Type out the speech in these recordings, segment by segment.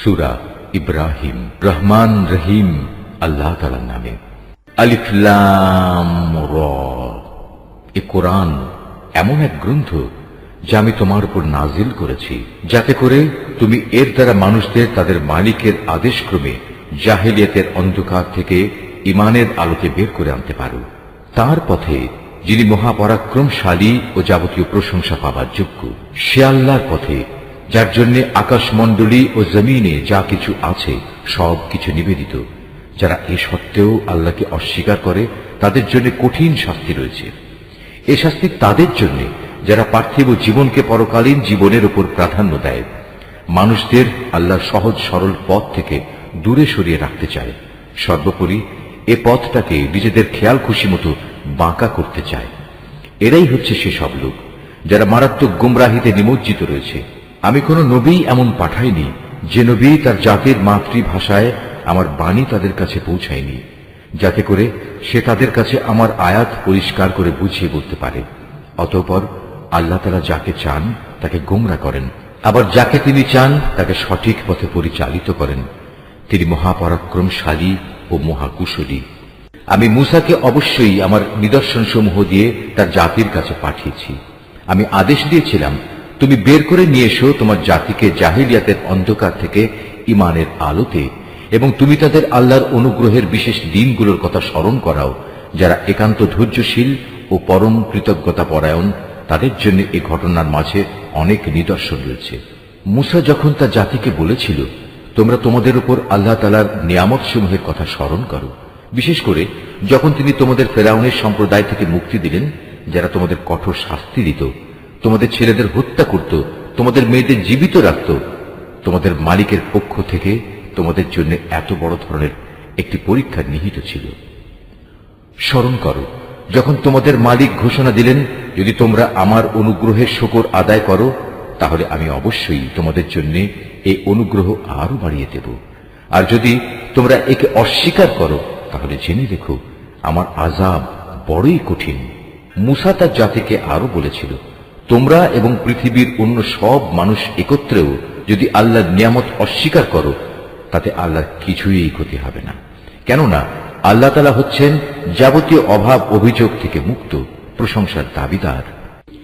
সুরা ইব্রাহিম, রহমান রহিম, আল্লাহ তালার নামে। আলিফলাম এ কোরআন এমন এক গ্রন্থ যা আমি তোমার উপর নাজিল করেছি, যাতে করে তুমি এর দ্বারা মানুষদের তাদের মালিকের আদেশক্রমে জাহেলিয়াতের অন্ধকার থেকে ইমানের আলোতে বের করে আনতে পারো। তার পথে যিনি মহাপরাক্রমশালী ও যাবতীয় প্রশংসা পাবার যোগ্য, সে আল্লাহর পথে যার জন্য আকাশমণ্ডলী ও জমিনে যা কিছু আছে, সব কিছু নিবেদিত। যারা এ সত্ত্বেও আল্লাহকে অস্বীকার করে, তাদের জন্য কঠিন শাস্তি রয়েছে। এ শাস্তি তাদের জন্য, যারা পার্থিব জীবনকে পরকালীন জীবনের উপর প্রাধান্য দেয়। মানুষদের আল্লাহর সহজ সরল পথ থেকে দূরে সরিয়ে রাখতে চায়। সর্বোপরি, এ পথটাকে নিজেদের খেয়াল খুশি মতো বাঁকা করতে চায়। এরাই হচ্ছে সেসব লোক, যারা মারাত্মক গুমরাহিতে নিমজ্জিত রয়েছে। আমি কোনো নবী এমন পাঠাইনি, যে নবী তার জাতির মাতৃভাষায় আমার বাণী তাদের কাছে পৌঁছায়নি, যাতে করে সে তাদের কাছে আমার আয়াত পরিষ্কার করে বুঝিয়ে বলতে পারে। অতঃপর আল্লাহ তারা যাকে চান, তাকে গোমরা করেন। আবার যাকে তিনি চান, তাকে সঠিক পথে পরিচালিত করেন। তিনি মহাপরাক্রমশালী ও মহাকুশলী। আমি মুসাকে অবশ্যই আমার নিদর্শন সমূহ দিয়ে তার জাতির কাছে পাঠিয়েছি। আমি আদেশ দিয়েছিলাম তুমি বের করে নিয়ে এসো তোমার জাতিকে জাহিলিয়াতের অন্ধকার থেকে ইমানের আলোতে, এবং তুমি তাদের আল্লাহর অনুগ্রহের বিশেষ দিনগুলোর কথা স্মরণ করাও, যারা একান্ত ধৈর্যশীল ও পরম কৃতজ্ঞতা পরায়ণ তাদের জন্য এ ঘটনার মাঝে অনেক নিদর্শন রয়েছে। মুসা যখন তার জাতিকে বলেছিল, তোমরা তোমাদের উপর আল্লাহ তালার নিয়ামত সমূহের কথা স্মরণ করো। বিশেষ করে যখন তিনি তোমাদের ফেরাউনের সম্প্রদায় থেকে মুক্তি দিলেন, যারা তোমাদের কঠোর শাস্তি দিত তোমাদের ছেলেদের হত্যা করত, তোমাদের মেয়েদের জীবিত রাখত, তোমাদের মালিকের পক্ষ থেকে তোমাদের জন্য এত বড় ধরনের একটি পরীক্ষা নিহিত ছিল। স্মরণ করো, যখন তোমাদের মালিক ঘোষণা দিলেন, যদি তোমরা আমার অনুগ্রহের শকর আদায় করো, তাহলে আমি অবশ্যই তোমাদের জন্য এই অনুগ্রহ আরও বাড়িয়ে দেব। আর যদি তোমরা একে অস্বীকার করো, তাহলে জেনে দেখো, আমার আজাব বড়ই কঠিন। মুসা তার জাতিকে আরও বলেছিল তোমরা এবং পৃথিবীর অন্য সব মানুষ একত্রেও যদি আল্লাহর নিয়ামত অস্বীকার করো, তাতে আল্লাহর কিছুই ক্ষতি হবে না। কেননা, আল্লাহ তালা হচ্ছেন যাবতীয় অভাব অভিযোগ থেকে মুক্ত, প্রশংসার দাবিদার।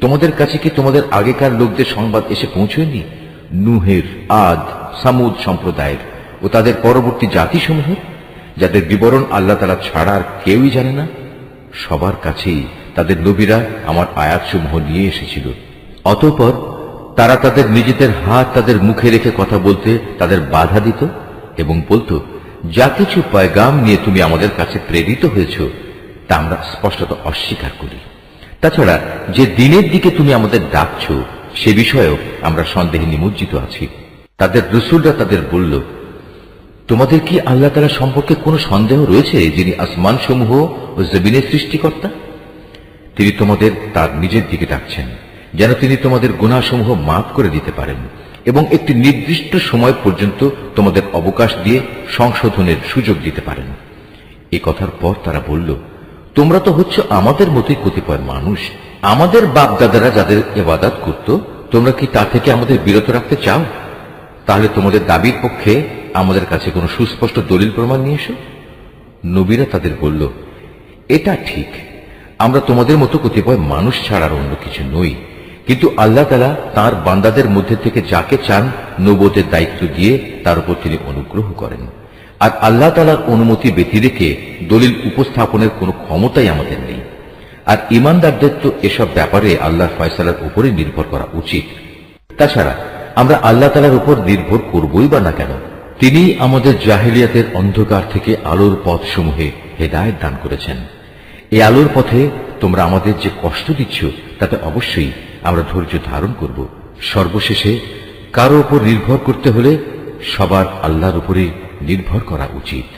তোমাদের কাছে কি তোমাদের আগেকার লোকদের সংবাদ এসে পৌঁছয়নি? নুহের, আদ, সামুদ সম্প্রদায়ের ও তাদের পরবর্তী জাতিসমূহের? যাদের বিবরণ আল্লাহ তালা ছাড়া আর কেউই জানে না? সবার কাছেই তাদের নবীরা আমার আয়াতসমূহ নিয়ে এসেছিল। অতঃপর তারা তাদের নিজেদের হাত তাদের মুখে রেখে কথা বলতে তাদের বাধা দিত এবং বলতো, যা কিছু পয়গাম নিয়ে তুমি আমাদের কাছে প্রেরিত হয়েছ, তা আমরা স্পষ্টত অস্বীকার করি। তাছাড়া যে দিনের দিকে তুমি আমাদের ডাকছ, সে বিষয়েও আমরা সন্দেহে নিমজ্জিত আছি। তাদের রসুলরা তাদের বলল, তোমাদের কি আল্লাহ তালা সম্পর্কে কোনো সন্দেহ রয়েছে যিনি আসমান সমূহ ও জমিনের সৃষ্টিকর্তা? তিনি তোমাদের তার নিজের দিকে ডাকছেন, যেন তিনি তোমাদের গুণাসমূহ মাফ করে দিতে পারেন, এবং একটি নির্দিষ্ট সময় পর্যন্ত তোমাদের অবকাশ দিয়ে সংশোধনের সুযোগ দিতে পারেন। এ কথার পর তারা বলল, তোমরা তো হচ্ছে আমাদের মতোই কতিপয় মানুষ। আমাদের বাপ দাদারা যাদের এবাদাত করত, তোমরা কি তা থেকে আমাদের বিরত রাখতে চাও? তাহলে তোমাদের দাবির পক্ষে আমাদের কাছে কোনো সুস্পষ্ট দলিল প্রমাণ নিয়ে এসো। নবীরা তাদের বলল, এটা ঠিক। আমরা তোমাদের মতো কতিপয় মানুষ ছাড়ার অন্য কিছু নই। কিন্তু আল্লাহ তালা তার বান্দাদের মধ্যে থেকে যাকে চান নবতের দায়িত্ব দিয়ে তার উপর তিনি অনুগ্রহ করেন। আর আল্লাহ তালার অনুমতি ব্যতি রেখে দলিল উপস্থাপনের কোনো ক্ষমতাই আমাদের নেই। আর ইমানদারদের তো এসব ব্যাপারে আল্লাহ ফয়সালার উপরে নির্ভর করা উচিত। তাছাড়া আমরা আল্লাহ তালার উপর নির্ভর করবই বা না কেন? তিনি আমাদের জাহেলিয়াতের অন্ধকার থেকে আলোর পথ সমূহে হেদায়ত দান করেছেন। এই আলোর পথে তোমরা আমাদের যে কষ্ট দিচ্ছ, তাতে অবশ্যই আমরা ধৈর্য ধারণ করব। সর্বশেষে কারও উপর নির্ভর করতে হলে সবার আল্লাহর উপরে নির্ভর করা উচিত।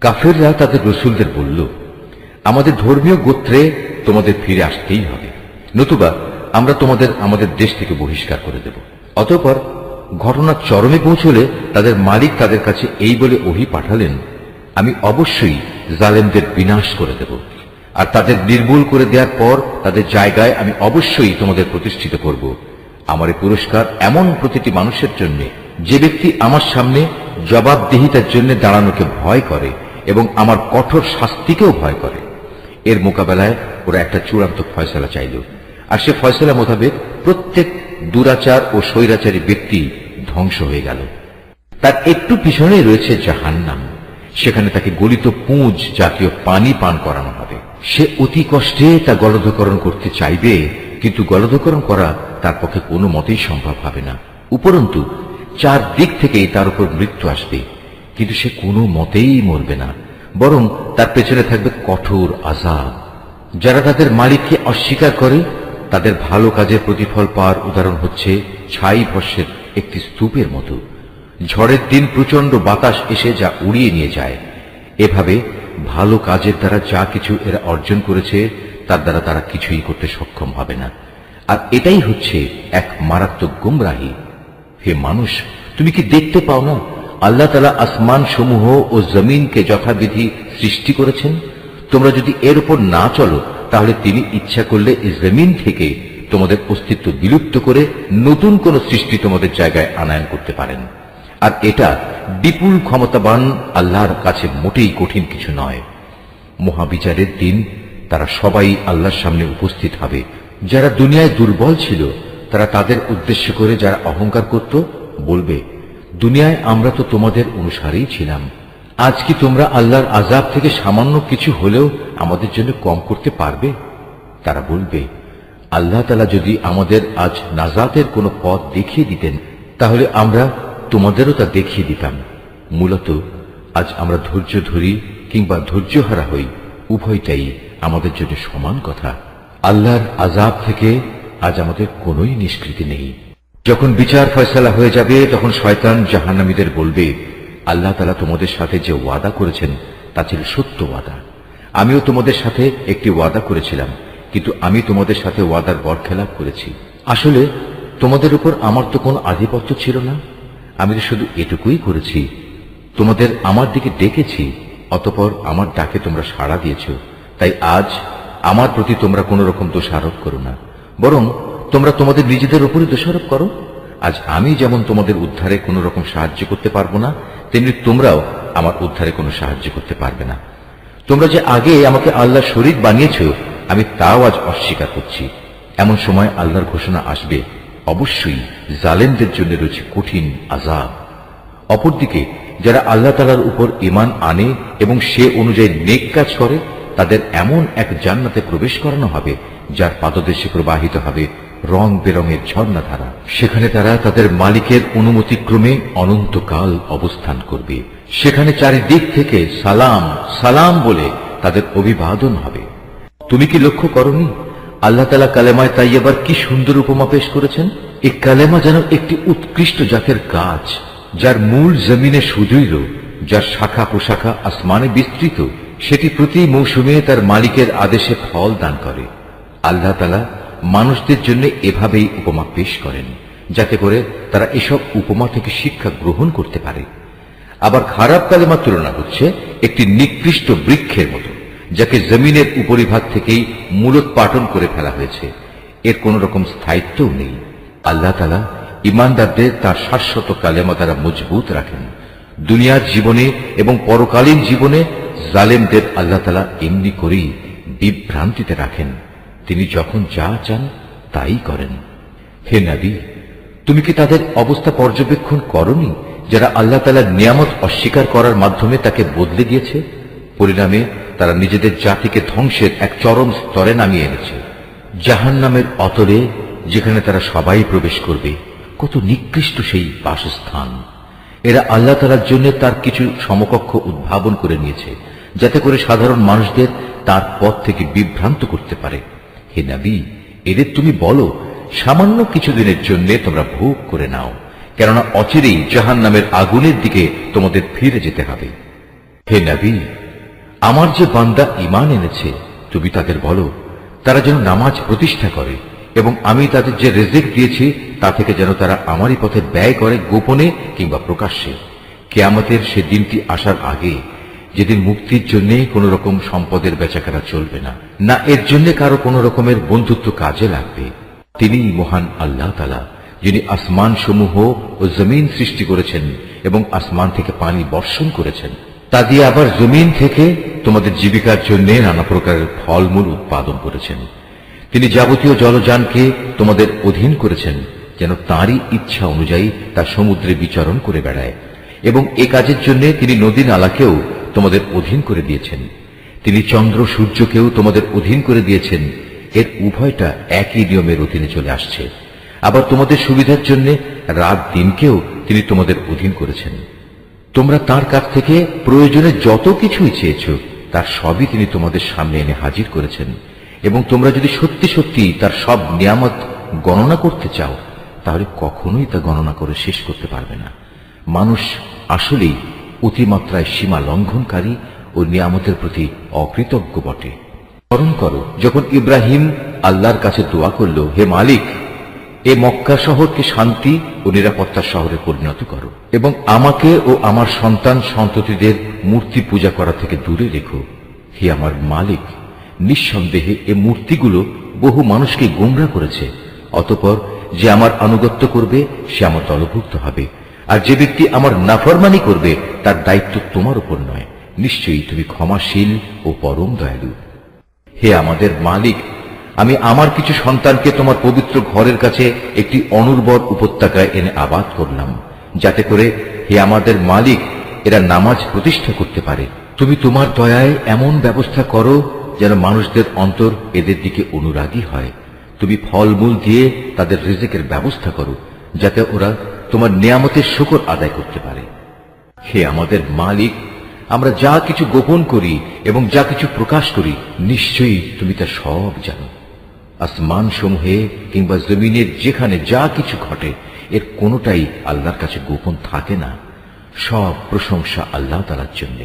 কাফেররা তাদের রসুলদের বলল, আমাদের ধর্মীয় গোত্রে তোমাদের ফিরে আসতেই হবে। নতুবা আমরা তোমাদের আমাদের দেশ থেকে বহিষ্কার করে দেব। অতঃপর ঘটনা চরমে পৌঁছলে তাদের মালিক তাদের কাছে এই বলে ওহি পাঠালেন আমি অবশ্যই জালেমদের বিনাশ করে দেব। আর তাদের নির্মূল করে দেওয়ার পর তাদের জায়গায় আমি অবশ্যই তোমাদের প্রতিষ্ঠিত করব। আমার এই পুরস্কার এমন প্রতিটি মানুষের জন্য, যে ব্যক্তি আমার সামনে জবাবদিহিতার জন্য দাঁড়ানোকে ভয় করে এবং আমার কঠোর শাস্তিকেও ভয় করে। এর মোকাবেলায় ওরা একটা চূড়ান্ত ফয়সলা চাইল। আর সে ফয়সলা মোতাবেক প্রত্যেক দুরাচার ও স্বৈরাচারী ব্যক্তি ধ্বংস হয়ে গেল। তার একটু পিছনে রয়েছে জাহান্নাম। সেখানে তাকে গলিত পুঁজ জাতীয় পানি পান করানো হবে। সে অতি কষ্টে তা গলধকরণ করতে চাইবে, কিন্তু গলধকরণ করা তার পক্ষে কোনো মতেই সম্ভব হবে না। উপরন্তু চার দিক থেকেই তার উপর মৃত্যু আসবে, কিন্তু সে কোনো মতেই মরবে না, বরং তার পেছনে থাকবে কঠোর আজাব যারা তাদের মালিককে অস্বীকার করে, তাদের ভালো কাজের প্রতিফল পাওয়ার উদাহরণ হচ্ছে ছাই ভস্যের একটি স্তূপের মতো। ঝড়ের দিন প্রচণ্ড বাতাস এসে যা উড়িয়ে নিয়ে যায়। এভাবে ভালো কাজের দ্বারা যা কিছু এরা অর্জন করেছে, তার দ্বারা তারা কিছুই করতে সক্ষম হবে না। আর এটাই হচ্ছে এক মারাত্মক গুমরাহী। হে মানুষ, তুমি কি দেখতে পাও না? আল্লাহ তালা আসমান সমূহ ও জমিনকে যথাবিধি সৃষ্টি করেছেন। তোমরা যদি এর উপর না চলো, তাহলে তিনি ইচ্ছা করলে এই জমিন থেকে তোমাদের অস্তিত্ব বিলুপ্ত করে নতুন কোন সৃষ্টি তোমাদের জায়গায় আনায়ন করতে পারেন। আর এটা বিপুল ক্ষমতাবান আল্লাহর কাছে মোটেই কঠিন কিছু নয়। মহাবিচারের দিন তারা সবাই আল্লাহর সামনে উপস্থিত হবে। যারা দুনিয়ায় দুর্বল ছিল, তারা তাদের উদ্দেশ্য করে যারা অহংকার করত, বলবে, দুনিয়ায় আমরা তো তোমাদের অনুসারেই ছিলাম। আজ কি তোমরা আল্লাহর আজাব থেকে সামান্য কিছু হলেও আমাদের জন্য কম করতে পারবে? তারা বলবে, আল্লাহ তালা যদি আমাদের আজ নাজাতের কোনো পথ দেখিয়ে দিতেন, তাহলে আমরা তোমাদেরও তা দেখিয়ে দিতাম। মূলত, আজ আমরা ধৈর্য ধরি কিংবা ধৈর্যহারা হই, উভয়টাই আমাদের জন্য সমান কথা। আল্লাহর আজাব থেকে আজ আমাদের কোনোই নিষ্কৃতি নেই। যখন বিচার ফয়সালা হয়ে যাবে, তখন শয়তান জাহান্নামীদের বলবে, আল্লাহ তালা তোমাদের সাথে যে ওয়াদা করেছেন, তা ছিল সত্য ওয়াদা। আমিও তোমাদের সাথে একটি ওয়াদা করেছিলাম, কিন্তু আমি তোমাদের সাথে ওয়াদার বরখেলাপ করেছি। আসলে, তোমাদের উপর আমার তো কোনো আধিপত্য ছিল না। আমি তো শুধু এটুকুই করেছি। তোমাদের আমার দিকে ডেকেছি, অতপর আমার ডাকে তোমরা সাড়া দিয়েছ। তাই আজ আমার প্রতি তোমরা কোন রকম দোষারোপ করো না। বরং তোমরা তোমাদের নিজেদের উপরই দোষারোপ করো। আজ আমি যেমন তোমাদের উদ্ধারে কোনো রকম সাহায্য করতে পারব না, তেমনি তোমরাও আমার উদ্ধারে কোনো সাহায্য করতে পারবে না। তোমরা যে আগে আমাকে আল্লাহ শরীর বানিয়েছ, আমি তাও আজ অস্বীকার করছি। এমন সময় আল্লাহর ঘোষণা আসবে অবশ্যই জালেমদের জন্য রয়েছে কঠিন আজাব অপরদিকে, যারা আল্লাহ তালার উপর ইমান আনে এবং সে অনুযায়ী নেক কাজ করে, তাদের এমন এক জান্নাতে প্রবেশ করানো হবে, যার পাদদেশে প্রবাহিত হবে রং বেরঙের ঝর্ণাধারা। সেখানে তারা তাদের মালিকের অনুমতিক্রমে অনন্তকাল অবস্থান করবে। সেখানে চারিদিক থেকে সালাম সালাম বলে তাদের অভিবাদন হবে। তুমি কি লক্ষ্য করনি? আল্লাহ তালা কালেমায় তাই এবার কি সুন্দর উপমা পেশ করেছেন? এই কালেমা যেন একটি উৎকৃষ্ট জাতের গাছ, যার মূল জমিনে সুদৃঢ়, যার শাখা প্রশাখা আসমানে বিস্তৃত, সেটি প্রতি মৌসুমে তার মালিকের আদেশে ফল দান করে। আল্লাহ তালা মানুষদের জন্য এভাবেই উপমা পেশ করেন, যাতে করে তারা এসব উপমা থেকে শিক্ষা গ্রহণ করতে পারে। আবার খারাপ কালেমা তুলনা হচ্ছে একটি নিকৃষ্ট বৃক্ষের মতো। যাকে জমিনের উপরিভাগ থেকেই মূলোৎপাটন করে ফেলা হয়েছে। এর কোন রকম স্থায়িত্বও নেই। আল্লাহ তালা ইমানদারদের তার শাশ্বত কালেমা দ্বারা মজবুত রাখেন। দুনিয়ার জীবনে এবং পরকালীন জীবনে জালেমদের আল্লাহ তালা এমনি করেই বিভ্রান্তিতে রাখেন। তিনি যখন যা চান তাই করেন। হে নবী, তুমি কি তাদের অবস্থা পর্যবেক্ষণ করনি, যারা আল্লাহ তালার নিয়ামত অস্বীকার করার মাধ্যমে তাকে বদলে দিয়েছে? পরিণামে তারা নিজেদের জাতিকে ধ্বংসের এক চরম স্তরে নামিয়ে এনেছে। জাহান নামের অতলে, যেখানে তারা সবাই প্রবেশ করবে, কত নিকৃষ্ট সেই বাসস্থান। এরা আল্লাহ তালার জন্য তার কিছু সমকক্ষ উদ্ভাবন করে নিয়েছে, যাতে করে সাধারণ মানুষদের তার পথ থেকে বিভ্রান্ত করতে পারে। হে নবী, এদের তুমি বলো, সামান্য কিছুদিনের জন্য তোমরা ভোগ করে নাও, কেননা অচিরেই জাহান নামের আগুনের দিকে তোমাদের ফিরে যেতে হবে। হে নবী আমার যে বান্দা ইমান এনেছে, তুমি তাদের বলো, তারা যেন নামাজ প্রতিষ্ঠা করে, এবং আমি তাদের যে রেজেক দিয়েছি, তা থেকে যেন তারা আমারই পথে ব্যয় করে গোপনে কিংবা প্রকাশ্যে। কেয়ামতের সে দিনটি আসার আগে, যেদিন মুক্তির জন্য কোন রকম সম্পদের বেচাকেনা চলবে না না এর জন্য কারও কোন রকমের বন্ধুত্ব কাজে লাগবে। তিনি মহান আল্লাহ তালা যিনি আসমান সমূহ ও জমিন সৃষ্টি করেছেন এবং আসমান থেকে পানি বর্ষণ করেছেন। তা দিয়ে আবার জমিন থেকে তোমাদের জীবিকার জন্য নানা প্রকারের ফলমূল উৎপাদন করেছেন। তিনি যাবতীয় জলযানকে তোমাদের অধীন করেছেন, যেন তাঁরই ইচ্ছা অনুযায়ী তা সমুদ্রে বিচরণ করে বেড়ায়। এবং এ কাজের জন্য তিনি নদী নালাকেও তোমাদের অধীন করে দিয়েছেন। তিনি চন্দ্র সূর্যকেও তোমাদের অধীন করে দিয়েছেন। এর উভয়টা একই নিয়মের অধীনে চলে আসছে। আবার তোমাদের সুবিধার জন্য রাত দিনকেও তিনি তোমাদের অধীন করেছেন। তোমরা তার কাছ থেকে প্রয়োজনে যত কিছুই চেয়েছ, তার সবই তিনি তোমাদের সামনে এনে হাজির করেছেন। এবং তোমরা যদি সত্যি সত্যি তার সব নিয়ামত গণনা করতে চাও, তাহলে কখনোই তা গণনা করে শেষ করতে পারবে না। মানুষ আসলেই অতিমাত্রায় সীমা লঙ্ঘনকারী ও নিয়ামতের প্রতি অকৃতজ্ঞ বটে। স্মরণ করো, যখন ইব্রাহিম আল্লাহর কাছে দোয়া করল, হে মালিক এ মক্কা শহরকে শান্তি ও নিরাপত্তার শহরে পরিণত করো এবং আমাকে ও আমার সন্তান সন্ততিদের মূর্তি পূজা করা থেকে দূরে রেখো। হে আমার মালিক, নিঃসন্দেহে এ মূর্তিগুলো বহু মানুষকে গোমরা করেছে, অতপর যে আমার আনুগত্য করবে, সে আমার দলভুক্ত হবে, আর যে ব্যক্তি আমার নাফরমানি করবে, তার দায়িত্ব তোমার উপর নয়। নিশ্চয়ই তুমি ক্ষমাশীল ও পরম দয়ালু। হে আমাদের মালিক আমি আমার কিছু সন্তানকে তোমার পবিত্র ঘরের কাছে একটি অনুর্বর উপত্যকায় এনে আবাদ করলাম, যাতে করে হে আমাদের মালিক, এরা নামাজ প্রতিষ্ঠা করতে পারে। তুমি তোমার দয়ায় এমন ব্যবস্থা করো যেন মানুষদের অন্তর এদের দিকে অনুরাগী হয়। তুমি ফলমূল দিয়ে তাদের রিজেকের ব্যবস্থা করো, যাতে ওরা তোমার নিয়ামতের শুকর আদায় করতে পারে। হে আমাদের মালিক, আমরা যা কিছু গোপন করি এবং যা কিছু প্রকাশ করি, নিশ্চয়ই তুমি তা সব জানো। আসমান সমূহে কিংবা জমিনের যেখানে যা কিছু ঘটে, এর কোনোটাই আল্লাহর কাছে গোপন থাকে না। সব প্রশংসা আল্লাহ তালার জন্য,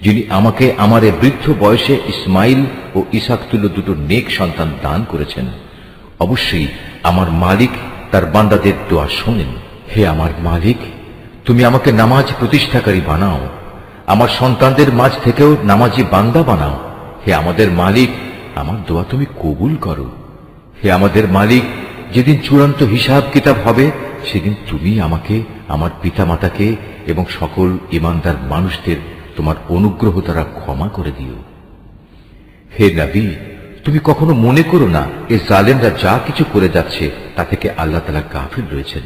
যিনি আমাকে আমার বৃদ্ধ বয়সে ইসমাইল ও ইসাক তুল্য দুটো নেক সন্তান দান করেছেন। অবশ্যই আমার মালিক তার বান্দাদের দোয়া শোনেন। হে আমার মালিক, তুমি আমাকে নামাজ প্রতিষ্ঠাকারী বানাও। আমার সন্তানদের মাঝ থেকেও নামাজি বান্দা বানাও। হে আমাদের মালিক, আমার দোয়া তুমি কবুল করো। হে আমাদের মালিক, যেদিন চূড়ান্ত হিসাব কিতাব হবে, সেদিন তুমি আমাকে, আমার পিতা মাতাকে এবং সকল ইমানদার মানুষদের তোমার অনুগ্রহ দ্বারা ক্ষমা করে দিও। হে নবী, তুমি কখনো মনে করো না, এ জালেমরা যা কিছু করে যাচ্ছে, তা থেকে আল্লাহ তালা গাফিল রয়েছেন।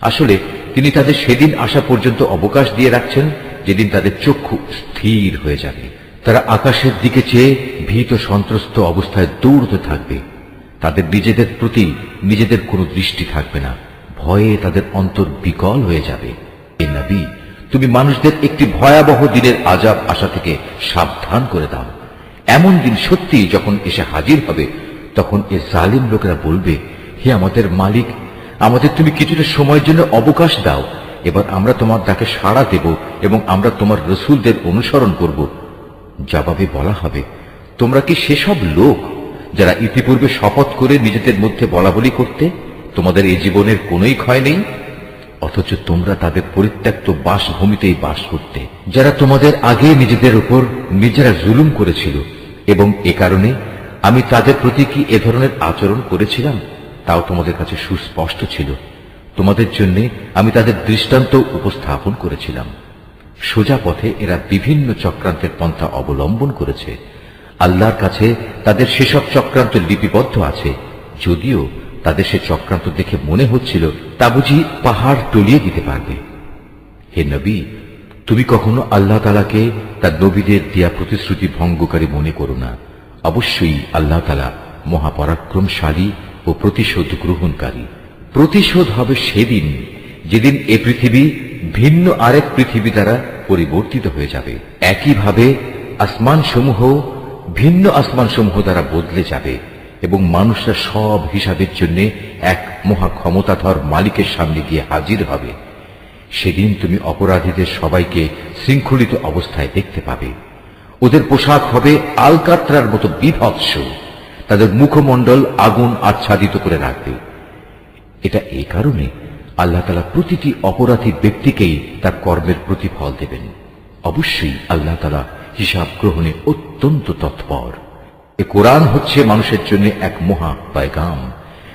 আসলে, তিনি তাদের সেদিন আসা পর্যন্ত অবকাশ দিয়ে রাখছেন, যেদিন তাদের চক্ষু স্থির হয়ে যাবে। তারা আকাশের দিকে চেয়ে ভীত সন্ত্রস্ত অবস্থায় দৌড়তে থাকবে। তাদের নিজেদের প্রতি নিজেদের কোনো দৃষ্টি থাকবে না। ভয়ে তাদের অন্তর বিকল হয়ে যাবে। এ নবী, তুমি মানুষদের একটি ভয়াবহ দিনের আজাব আসা থেকে সাবধান করে দাও। এমন দিন সত্যি যখন এসে হাজির হবে, তখন এ জালিম লোকেরা বলবে, হে আমাদের মালিক, আমাদের তুমি কিছুটা সময়ের জন্য অবকাশ দাও। এবার আমরা তোমার ডাকে সাড়া দেব এবং আমরা তোমার রসুলদের অনুসরণ করব। জবাবে বলা হবে, তোমরা কি সেসব লোক? যারা ইতিপূর্বে শপথ করে নিজেদের মধ্যে বলা বলি করতে, তোমাদের এই জীবনের কোনোই ক্ষয় নেই? অথচ তোমরা তাদের পরিত্যক্ত বাসভূমিতেই বাস করতে। যারা তোমাদের আগে নিজেদের উপর নিজেরা জুলুম করেছিল, এবং এ কারণে আমি তাদের প্রতি কি এ ধরনের আচরণ করেছিলাম, তাও তোমাদের কাছে সুস্পষ্ট ছিল। তোমাদের জন্য আমি তাদের দৃষ্টান্ত উপস্থাপন করেছিলাম। সোজা পথে এরা বিভিন্ন চক্রান্তের পন্থা অবলম্বন করেছে। আল্লাহর কাছে তাদের সেসব চক্রান্ত লিপিবদ্ধ আছে। যদিও তাদের সে চক্রান্ত দেখে মনে হচ্ছিল তা বুঝি পাহাড় টলিয়ে দিতে পারবে। হে নবী, তুমি কখনো আল্লাহ তালাকে তার নবীদের দেয়া প্রতিশ্রুতি ভঙ্গকারী মনে করো না। অবশ্যই আল্লাহ তালা মহাপরাক্রমশালী ও প্রতিশোধ গ্রহণকারী। প্রতিশোধ হবে সেদিন, যেদিন এ পৃথিবী ভিন্ন আরেক পৃথিবী দ্বারা পরিবর্তিত হয়ে যাবে। একইভাবে আসমান সমূহ ভিন্ন আসমান সমূহ দ্বারা বদলে যাবে এবং মানুষরা সব হিসাবের জন্য এক মহা ক্ষমতাধর মালিকের সামনে গিয়ে হাজির হবে। সেদিন তুমি অপরাধীদের সবাইকে শৃঙ্খলিত অবস্থায় দেখতে পাবে। ওদের পোশাক হবে আলকাত্রার মতো বিভৎস। তাদের মুখমণ্ডল আগুন আচ্ছাদিত করে রাখবে। এটা এই কারণে আল্লাহ তালা প্রতিটি অপরাধী ব্যক্তিকেই তার কর্মের প্রতিফল দেবেন। অবশ্যই আল্লাহ তালা হিসাব গ্রহণে অত্যন্ত তৎপর। এ কোরআন হচ্ছে মানুষের জন্য এক মহা পায়গাম,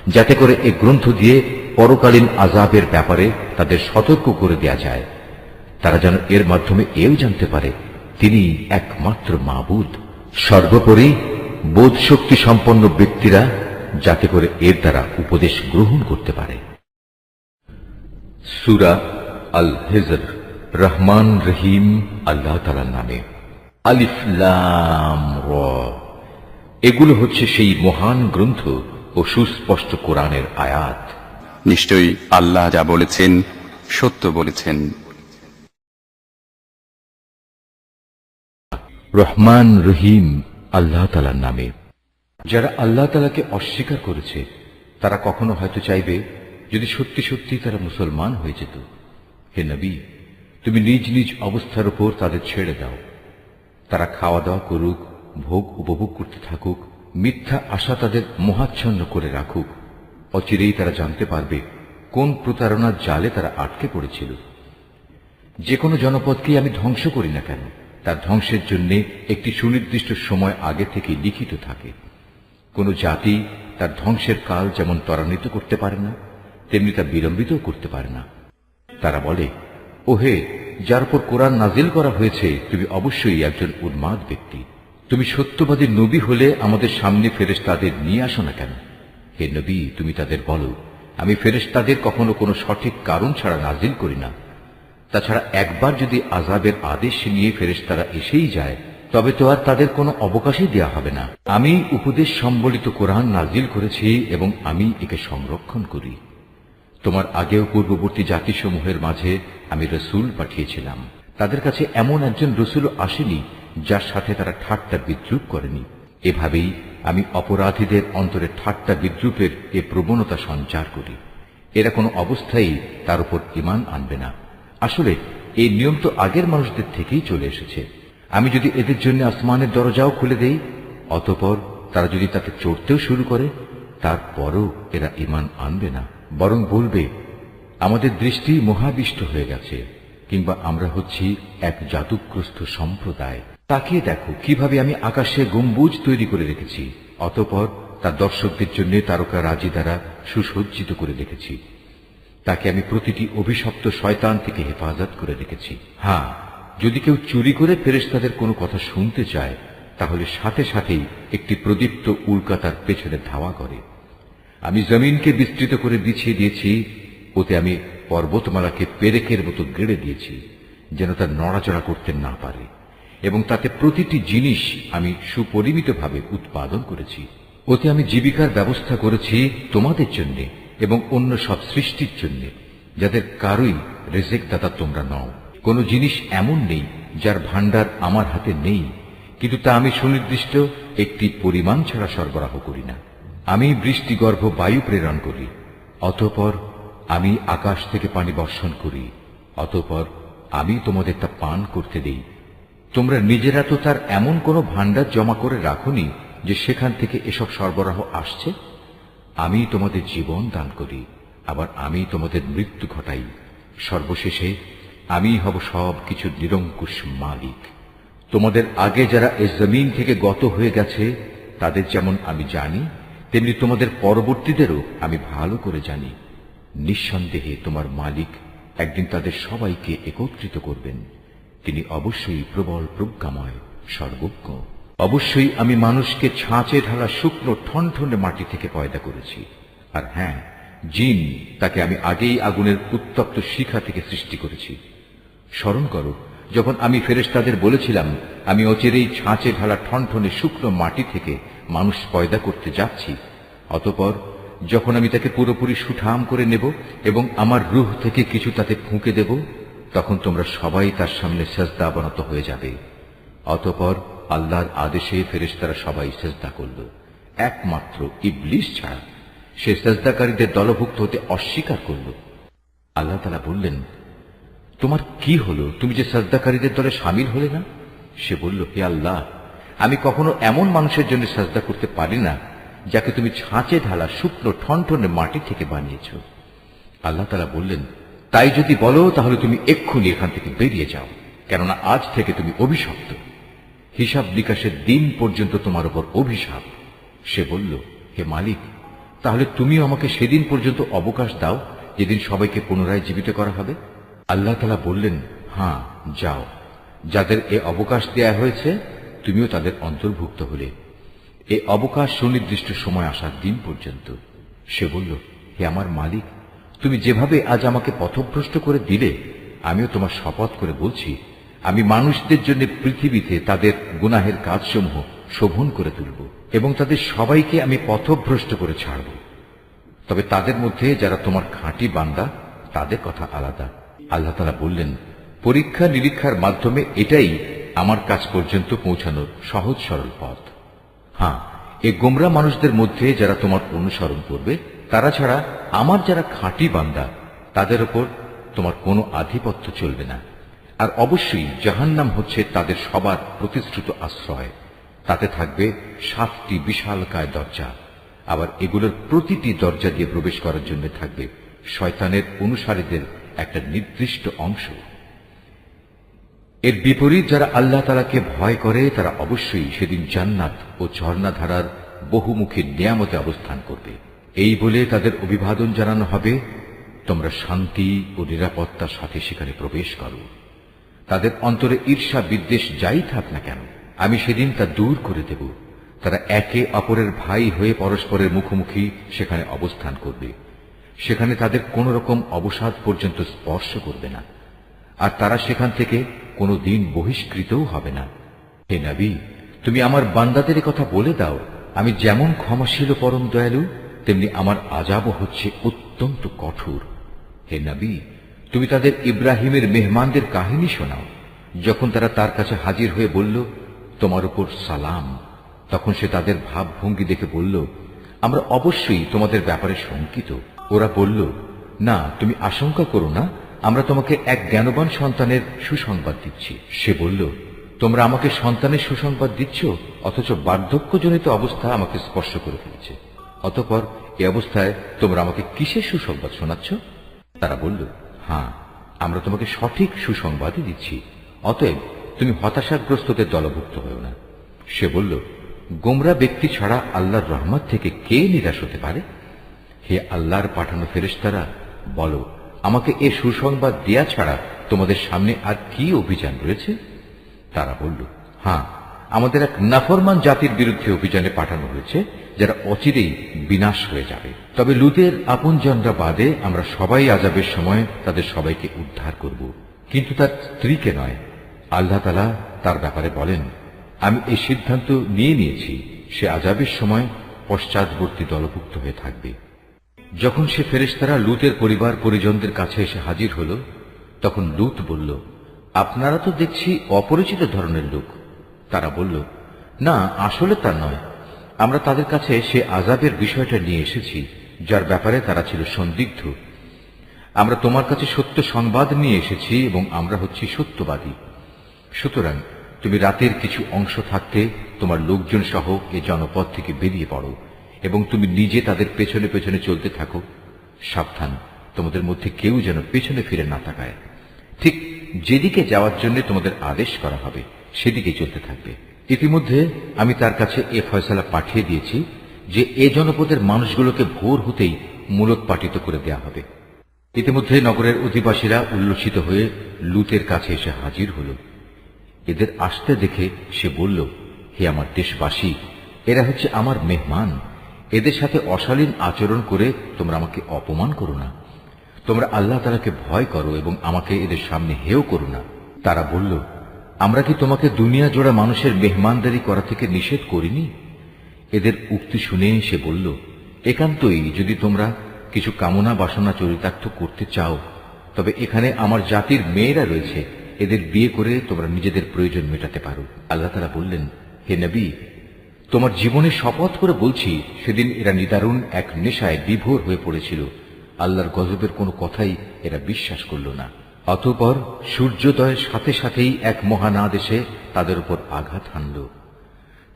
যাতে করে এ গ্রন্থ দিয়ে পরকালীন আজাবের ব্যাপারে তাদের সতর্ক করে দেয়া যায়। তারা যেন এর মাধ্যমে এও জানতে পারে, তিনি একমাত্র মাবুদ। সর্বোপরি বোধ শক্তি সম্পন্ন ব্যক্তিরা যাতে করে এর দ্বারা উপদেশ গ্রহণ করতে পারে। সুরা আল হেজর রহমান রহিম, আল্লাহ তালার নামে। আলিফলাম র। এগুলো হচ্ছে সেই মহান গ্রন্থ ও সুস্পষ্ট কোরআনের আয়াত। নিশ্চয়ই আল্লাহ যা বলেছেন সত্য বলেছেন। রহমান রহিম আল্লাহ তালার নামে। যারা আল্লাহ তালাকে অস্বীকার করেছে তারা কখনো হয়তো চাইবে যদি সত্যি সত্যি তারা মুসলমান হয়ে যেত। হে নবী তুমি নিজ নিজ অবস্থার উপর তাদের ছেড়ে দাও। তারা খাওয়া দাওয়া করুক, ভোগ উপভোগ করতে থাকুক, মিথ্যা আশা তাদের মোহাচ্ছন্ন করে রাখুক। অচিরেই তারা জানতে পারবে কোন প্রতারণার জালে তারা আটকে পড়েছিল। যে কোনো জনপদকেই আমি ধ্বংস করি না কেন, তার ধ্বংসের জন্য একটি সুনির্দিষ্ট সময় আগে থেকে লিখিত থাকে। কোন জাতি তার ধ্বংসের কাল যেমন ত্বরান্বিত করতে পারে না, তেমনি তা বিলম্বিতও করতে পারে না। তারা বলে, ওহে যার উপর কোরআন নাজিল করা হয়েছে, তুমি অবশ্যই একজন উন্মাদ ব্যক্তি। তুমি সত্যবাদী নবী হলে আমাদের সামনে ফেরেশতাদের নিয়ে আসো না কেন? হে নবী, তুমি তাদের বলো, আমি ফেরেশতাদের কখনো কোনো সঠিক কারণ ছাড়া নাজিল করি না। তাছাড়া একবার যদি আজাবের আদেশ নিয়ে ফেরেশতারা এসেই যায়, তবে তো আর তাদের কোনো অবকাশই দেওয়া হবে না। আমি উপদেশ সম্বলিত কোরআন নাজিল করেছি এবং আমি একে সংরক্ষণ করি। তোমার আগেও পূর্ববর্তী জাতিসমূহের মাঝে আমি রসুল পাঠিয়েছিলাম। তাদের কাছে এমন একজন রসুল আসেনি যার সাথে তারা ঠাট্টা বিদ্রুপ করেনি। এভাবেই আমি অপরাধীদের অন্তরে ঠাট্টা বিদ্রুপের এ প্রবণতা সঞ্চার করি। এরা কোনো অবস্থায় তার উপর ইমান আনবে না। আসলে এই নিয়ম তো আগের মানুষদের থেকেই চলে এসেছে। আমি যদি এদের জন্য আসমানের দরজাও খুলে দেই, অতপর তারা যদি তাতে চড়তেও শুরু করে, তারপরও এরা ইমান আনবে না। বরং বলবে, আমাদের দৃষ্টি মহাবিষ্ট হয়ে গেছে, কিংবা আমরা হচ্ছি এক জাদুগ্রস্ত সম্প্রদায়। তাকিয়ে দেখো, কীভাবে আমি আকাশে গম্বুজ তৈরি করে রেখেছি, অতপর তার দর্শকদের জন্য তারকা রাজি দ্বারা সুসজ্জিত করে রেখেছি। তাকে আমি প্রতিটি অভিশপ্ত শয়তান থেকে হেফাজত করে রেখেছি। হ্যাঁ যদি কেউ চুরি করে ফেরেশতাদের কোনো কথা শুনতে চায়, তাহলে সাথে সাথেই একটি প্রদীপ্ত উল্কা তার পেছনে ধাওয়া করে। আমি জমিনকে বিস্তৃত করে বিছিয়ে দিয়েছি, ওতে আমি পর্বতমালাকে পেরেকের মতো গেড়ে দিয়েছি, যেন তার নড়াচড়া করতে না পারে, এবং তাতে প্রতিটি জিনিস আমি সুপরিমিতভাবে উৎপাদন করেছি। ওতে আমি জীবিকার ব্যবস্থা করেছি তোমাদের জন্য এবং অন্য সব সৃষ্টির জন্য, যাদের কারোই রেজেক দাতা তোমরা নও। কোনো জিনিস এমন নেই যার ভান্ডার আমার হাতে নেই, কিন্তু তা আমি সুনির্দিষ্ট একটি পরিমাণ ছাড়া সরবরাহ করি না। আমি বৃষ্টিগর্ভ বায়ু প্রেরণ করি, অতঃপর আমি আকাশ থেকে পানি বর্ষণ করি, অতঃপর আমি তোমাদের তা পান করতে দেই। তোমরা নিজেরা তো তার এমন কোনো ভান্ডার জমা করে রাখুনি যে সেখান থেকে এসব সরবরাহ আসছে? আমি তোমাদের জীবন দান করি, আবার আমি তোমাদের মৃত্যু ঘটাই। সর্বশেষে আমি হব সব কিছু নিরঙ্কুশ মালিক। তোমাদের আগে যারা এ জমিন থেকে গত হয়ে গেছে, তাদের যেমন আমি জানি তেমনি তোমাদের পরবর্তীদেরও আমি ভালো করে জানি। নিঃসন্দেহে তোমার মালিক একদিন তাদের সবাইকে একত্রিত করবেন। তিনি অবশ্যই প্রবল প্রজ্ঞাময়, সর্বজ্ঞ। অবশ্যই আমি মানুষকে ছাঁচে ঢালা শুকনো ঠনঠনে মাটি থেকে পয়দা করেছি। আর হ্যাঁ জিন তাকে আমি আগেই আগুনের উত্তপ্ত শিখা থেকে সৃষ্টি করেছি। স্মরণ করো, যখন আমি ফেরেশতাদের বলেছিলাম, আমি অচিরেই ছাঁচে ঢালা ঠনঠনে শুকনো মাটি থেকে মানুষ পয়দা করতে যাচ্ছি, অতপর যখন আমি তাকে পুরোপুরি সুঠাম করে নেব এবং আমার রুহ থেকে কিছু তাতে ফুঁকে দেব, তখন তোমরা সবাই তার সামনে সেজদা অবনত হয়ে যাবে। অতপর আল্লাহর আদেশে ফেরেশতারা সবাই সেজদা করল। একমাত্র ইবলিশ ছাড়া সে সেজদাকারীদের দলভুক্ত হতে অস্বীকার করল। আল্লাহ তালা বললেন, তোমার কি হলো? তুমি যে সাজদাকারীদের দলে সামিল হলে না? সে বলল, হে আল্লাহ আমি কখনো এমন মানুষের জন্য সাজদা করতে পারি না, যাকে তুমি ছাঁচে ঢালা শুকনো ঠনঠনে মাটি থেকে বানিয়েছ। আল্লাহ তালা বললেন, তাই যদি বলো, তাহলে তুমি এক্ষুনি এখান থেকে বেরিয়ে যাও, কেননা আজ থেকে তুমি অভিশপ্ত। হিসাব নিকাশের দিন পর্যন্ত তোমার উপর অভিশাপ। সে বলল, হে মালিক, তাহলে তুমিও আমাকে সেদিন পর্যন্ত অবকাশ দাও, যেদিন সবাইকে পুনরায় জীবিত করা হবে? আল্লাহ তালা বললেন হ্যাঁ যাও। যাদের এ অবকাশ দেয়া হয়েছে তুমিও তাদের অন্তর্ভুক্ত হলে। এ অবকাশ সুনির্দিষ্ট সময় আসার দিন পর্যন্ত। সে বলল, হে আমার মালিক, তুমি যেভাবে আজ আমাকে পথভ্রষ্ট করে দিলে, আমিও তোমার শপথ করে বলছি, আমি মানুষদের জন্য পৃথিবীতে তাদের গুনাহের কাজসমূহ শোভন করে তুলব এবং তাদের সবাইকে আমি পথভ্রষ্ট করে ছাড়ব। তবে তাদের মধ্যে যারা তোমার খাঁটি বান্দা, তাদের কথা আলাদা। আল্লাহ তালা বললেন পরীক্ষা নিরীক্ষার মাধ্যমে এটাই আমার কাছ পর্যন্ত পৌঁছানোর সহজ, সরল পথ। হ্যাঁ এ গোমরা মানুষদের মধ্যে যারা তোমার অনুসরণ করবে, তারা ছাড়া আমার যারা খাঁটি বান্দা, তাদের ওপর তোমার কোনো আধিপত্য চলবে না। আর অবশ্যই জাহান্নাম হচ্ছে তাদের সবার প্রতিশ্রুত আশ্রয়। তাতে থাকবে সাতটি বিশালকায় দরজা। আবার এগুলোর প্রতিটি দরজা দিয়ে প্রবেশ করার জন্য থাকবে শয়তানের অনুসারীদের একটা নির্দিষ্ট অংশ। এর বিপরীত যারা আল্লাহ তালাকে ভয় করে, তারা অবশ্যই সেদিন জান্নাত ও ঝর্ণাধারার বহুমুখী নিয়ামতে অবস্থান করবে। এই বলে তাদের অভিবাদন জানানো হবে, তোমরা শান্তি ও নিরাপত্তার সাথে সেখানে প্রবেশ করো। তাদের অন্তরে ঈর্ষা বিদ্বেষ যাই থাক না কেন, আমি সেদিন তা দূর করে দেব। তারা একে অপরের ভাই হয়ে পরস্পরের মুখোমুখি সেখানে অবস্থান করবে। সেখানে তাদের কোন রকম অবসাদ পর্যন্ত স্পর্শ করবে না। আর তারা সেখান থেকে কোনো দিন বহিষ্কৃতও হবে না। হে নবী, তুমি আমার বান্দাদের কথা বলে দাও। আমি যেমন ক্ষমাশীল পরম দয়ালু, তেমনি আমার আজাবও হচ্ছে অত্যন্ত কঠোর। হে নবী, তুমি তাদের ইব্রাহিমের মেহমানদের কাহিনী শোনাও। যখন তারা তার কাছে হাজির হয়ে বলল, তোমার উপর সালাম। তখন সে তাদের ভাবভঙ্গি দেখে বলল, আমরা অবশ্যই তোমাদের ব্যাপারে শঙ্কিত। ওরা বলল, না, তুমি আশঙ্কা করো না। আমরা তোমাকে এক জ্ঞানবান সন্তানের সুসংবাদ দিচ্ছি। সে বলল, তোমরা আমাকে সন্তানের সুসংবাদ দিচ্ছ, অথচ বার্ধক্যজনিত অবস্থা আমাকে স্পর্শ করে ফেলেছে। অতপর এ অবস্থায় তোমরা আমাকে কিসের সুসংবাদ শোনাচ্ছ? তারা বলল হ্যাঁ আমরা তোমাকে সঠিক সুসংবাদই দিচ্ছি। অতএব তুমি হতাশাগ্রস্তদের দলভুক্ত হও না। সে বলল, গোমরা ব্যক্তি ছাড়া আল্লাহর রহমত থেকে কে নিরাশ হতে পারে? হে আল্লাহর পাঠানো ফেরেশতারা, বলো আমাকে এ সুসংবাদ দেয়া ছাড়া তোমাদের সামনে আর কি অভিযান রয়েছে? তারা বলল হ্যাঁ আমাদের এক নাফরমান জাতির বিরুদ্ধে অভিযানে পাঠানো হয়েছে, যারা অচিরেই বিনাশ হয়ে যাবে। তবে লুতের আপনজনরা বাদে আমরা সবাই আজাবের সময় তাদের সবাইকে উদ্ধার করব। কিন্তু তার স্ত্রীকে নয়। আল্লাহ তালা তার ব্যাপারে বলেন, আমি এই সিদ্ধান্ত নিয়ে নিয়েছি, সে আজাবের সময় পশ্চাৎবর্তী দলভুক্ত হয়ে থাকবে। যখন সে ফেরেশতারা লুতের পরিবার পরিজনদের কাছে এসে হাজির হল, তখন লুত বলল, আপনারা তো দেখছি অপরিচিত ধরনের লোক। তারা বলল, না, আসলে তা নয়। আমরা তাদের কাছে সে আজাবের বিষয়টা নিয়ে এসেছি, যার ব্যাপারে তারা ছিল সন্দিগ্ধ। আমরা তোমার কাছে সত্য সংবাদ নিয়ে এসেছি এবং আমরা হচ্ছি সত্যবাদী। সুতরাং তুমি রাতের কিছু অংশ থাকতে তোমার লোকজন সহ এ জনপদ থেকে বেরিয়ে পড়ো। এবং তুমি নিজে তাদের পেছনে পেছনে চলতে থাকো। সাবধান, তোমাদের মধ্যে কেউ যেন পেছনে ফিরে না তাকায়। ঠিক যেদিকে যাওয়ার জন্য তোমাদের আদেশ করা হবে, সেদিকে চলতে থাকবে। ইতিমধ্যে আমি তার কাছে এ ফয়সালা পাঠিয়ে দিয়েছি যে এ জনপদের মানুষগুলোকে ভোর হতেই মূলক পাঠিত করে দেয়া হবে। ইতিমধ্যে নগরের অধিবাসীরা উল্লসিত হয়ে লুতের কাছে এসে হাজির হল। এদের আসতে দেখে সে বলল, হে আমার দেশবাসী, এরা হচ্ছে আমার মেহমান। এদের সাথে অশালীন আচরণ করে তোমরা আমাকে অপমান করো না। তোমরা আল্লাহ তালাকে ভয় করো এবং আমাকে এদের সামনে হেও করো না। তারা বলল, আমরা কি তোমাকে দুনিয়া জোড়া মানুষের মেহমানদারি করা থেকে নিষেধ করিনি? এদের উক্তি শুনে সে বলল, একান্তই যদি তোমরা কিছু কামনা বাসনা চরিতার্থ করতে চাও, তবে এখানে আমার জাতির মেয়েরা রয়েছে। এদের বিয়ে করে তোমরা নিজেদের প্রয়োজন মেটাতে পারো। আল্লাহ তারা বললেন, হে নবী তোমার জীবনে শপথ করে বলছি, সেদিন এরা নিদারুণ এক নেশায় বিভোর হয়ে পড়েছিল। আল্লাহর গজবের কোনো কথাই এরা বিশ্বাস করল না। অতঃপর সূর্যোদয়ের সাথে সাথেই এক মহানাদ এসে তাদের উপর আঘাত হানল।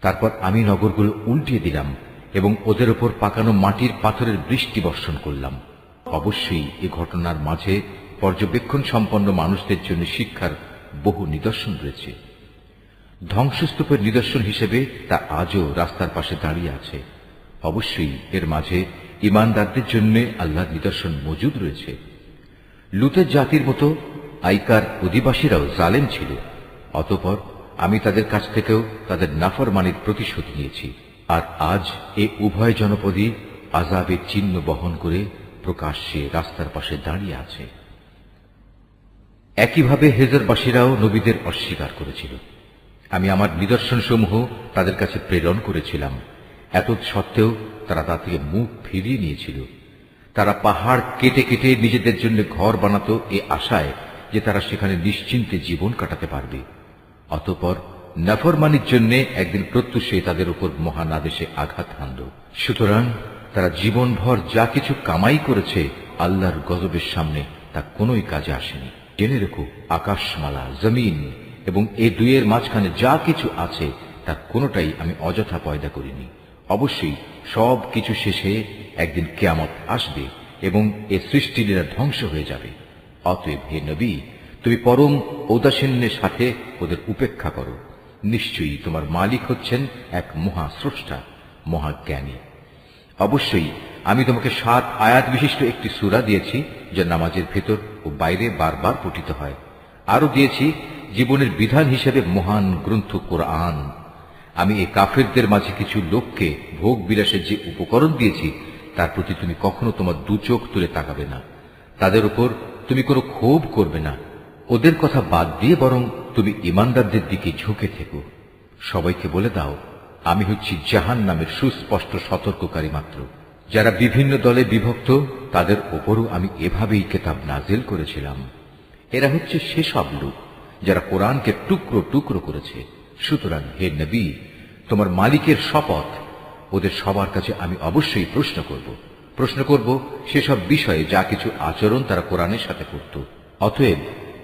তারপর আমি নগরগুলো উল্টিয়ে দিলাম এবং ওদের ওপর পাকানো মাটির পাথরের বৃষ্টি বর্ষণ করলাম। অবশ্যই এ ঘটনার মাঝে পর্যবেক্ষণ সম্পন্ন মানুষদের জন্য শিক্ষার বহু নিদর্শন রয়েছে। ধ্বংসস্তূপের নিদর্শন হিসেবে তা আজও রাস্তার পাশে দাঁড়িয়ে আছে। অবশ্যই এর মাঝে ইমানদারদের জন্য আল্লাহর নিদর্শন মজুদ রয়েছে। লুতের জাতির মতো আইকার অধিবাসীরাও জালেম ছিল। অতপর আমি তাদের কাছ থেকেও তাদের নাফরমানির প্রতিশোধ নিয়েছি। আর আজ এ উভয় জনপদই আজাবের চিহ্ন বহন করে প্রকাশ্যে রাস্তার পাশে দাঁড়িয়ে আছে। একইভাবে হেজরবাসীরাও নবীদের অস্বীকার করেছিল। আমি আমার নিদর্শনসমূহ তাদের কাছে প্রেরণ করেছিলাম। এত সত্ত্বেও তারা তা থেকে মুখ ফিরিয়ে নিয়েছিল। তারা পাহাড় কেটে কেটে নিজেদের জন্য ঘর বানাতো এ আশায় যে তারা সেখানে নিশ্চিন্তে জীবন কাটাতে পারবে। অতপর নাফরমানির জন্য একদিন প্রত্যুষে তাদের উপর মহান আদেশে আঘাত হানল। সুতরাং তারা জীবনভর যা কিছু কামাই করেছে আল্লাহর গজবের সামনে তা কোনোই কাজে আসেনি। জেনে রেখো, আকাশমালা, জমিন এবং এ দুইয়ের মাঝখানে যা কিছু আছে, তা কোনোটাই আমি অযথা পয়দা করিনি। অবশ্যই সব কিছু শেষে একদিন কেয়ামত আসবে এবং এ সৃষ্টিলীলা ধ্বংস হয়ে যাবে। অতএব হে নবী, তুমি পরম ঔদাসীন্যের সাথে ওদের উপেক্ষা করো। নিশ্চয়ই তোমার মালিক হচ্ছেন এক মহা স্রষ্টা মহাজ্ঞানী অবশ্যই আমি তোমাকে সাত আয়াত বিশিষ্ট একটি সূরা দিয়েছি, যা নামাজের ভেতর ও বাইরে বারবার পঠিত হয়। আরও দিয়েছি জীবনের বিধান হিসেবে মহান গ্রন্থ কোরআন। আমি এই কাফেরদের মাঝে কিছু লোককে ভোগ বিলাসের যে উপকরণ দিয়েছি, তার প্রতি তুমি কখনো তোমার দু চোখ তুলে তাকাবে না। তাদের উপর তুমি কোনো ক্ষোভ করবে না। ওদের কথা বাদ দিয়ে বরং তুমি ইমানদারদের দিকে ঝুঁকে থেকো। সবাইকে বলে দাও, আমি হচ্ছি জাহান নামের সুস্পষ্ট সতর্ককারী মাত্র। যারা বিভিন্ন দলে বিভক্ত, তাদের ওপরও আমি এভাবেই কেতাব নাজিল করেছিলাম। এরা হচ্ছে সেসব লোক। যারা কোরআনকে টুকরো টুকরো করেছে। সুতরাং হে নবী, তোমার মালিকের শপথ, ওদের সবার কাছে আমি অবশ্যই প্রশ্ন করব। প্রশ্ন করব, সেসব বিষয়ে যা কিছু আচরণ তারা কোরআনের সাথে করত। অতএব,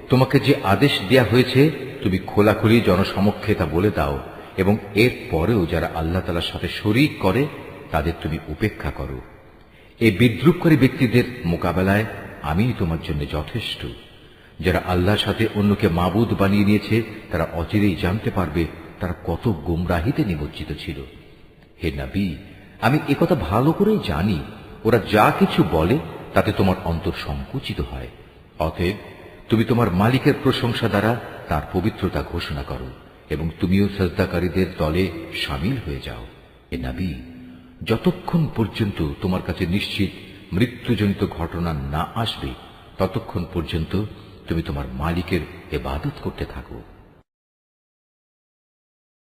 তোমাকে যে আদেশ দেয়া হয়েছে, তুমি খোলাখুলি জনসমক্ষে তা বলে দাও, এবং এর পরেও যারা আল্লাহ তালার সাথে শরিক করে, তাদের তুমি উপেক্ষা করো। এই বিদ্রুপকারী ব্যক্তিদের মোকাবেলায় আমি তোমার জন্য যথেষ্ট। যারা আল্লাহর সাথে অন্যকে মাবুদ বানিয়ে নিয়েছে, তারা অচিরেই জানতে পারবে তারা কত গুমরাহিতে নিমজ্জিত ছিল। হে নবী, আমি একথা ভালো করেই জানি। ওরা যা কিছু বলে, তাতে তোমার অন্তর সংকুচিত হয়। অতএব, তুমি তোমার মালিকের প্রশংসা দ্বারা তার পবিত্রতা ঘোষণা করো এবং তুমিও সাজদাকারীদের দলে সামিল হয়ে যাও। এ নাবি, যতক্ষণ পর্যন্ত তোমার কাছে নিশ্চিত মৃত্যুজনিত ঘটনা না আসবে, ততক্ষণ পর্যন্ত তুমি তোমার মালিকের এবাদত করতে থাকো।